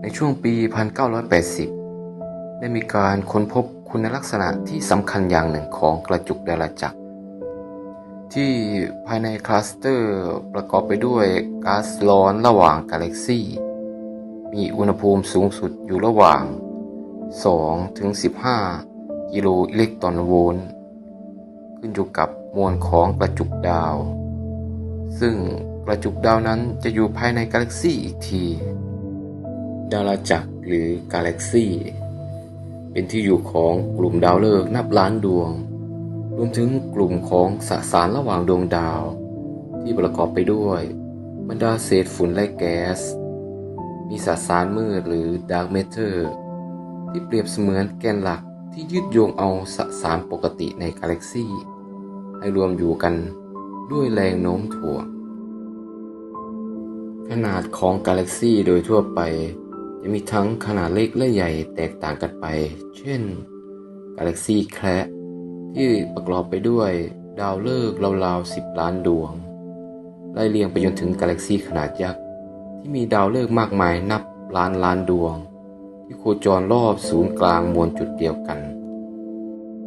ในช่วงปี 1980 ได้มีการค้นพบคุณลักษณะที่สำคัญอย่างหนึ่งของกระจุกดาราจักร ที่ภายในคลัสเตอร์ประกอบไปด้วยก๊าซร้อนระหว่างกาแล็กซีมีอุณหภูมิสูงสุดอยู่ระหว่าง 2 ถึง 15 กิโลอิเล็กตรอนโวลต์ขึ้นอยู่กับมวลของกระจุกดาว ซึ่งกระจุกดาวนั้นจะอยู่ภายในกาแล็กซีอีกที ดาราจักรหรือกาแล็กซีเป็นที่อยู่ของกลุ่มดาวฤกษ์นับล้านดวง รวมถึงกลุ่มของสสารระหว่างดวงดาว ที่ประกอบไปด้วย บรรดาเศษฝุ่นและแก๊ส มีสสารมืดหรือดาร์กเมเทอร์ที่เปรียบเสมือนแกนหลักที่ยึดโยงเอาสสารปกติในกาแล็กซีให้รวมอยู่กันด้วยแรงโน้มถ่วงขนาดของกาแล็กซีโดยทั่วไป จะมีทั้งขนาดเล็กและใหญ่แตกต่างกันไป เช่น กาแล็กซีแคระที่ประกอบไปด้วยดาวฤกษ์ราวๆ10ล้านดวง ไล่เรียงไปจนถึงกาแล็กซีขนาดยักษ์ที่มีดาวฤกษ์มากมายนับล้านล้านดวง ที่โคจรรอบศูนย์กลางมวลจุดเดียวกัน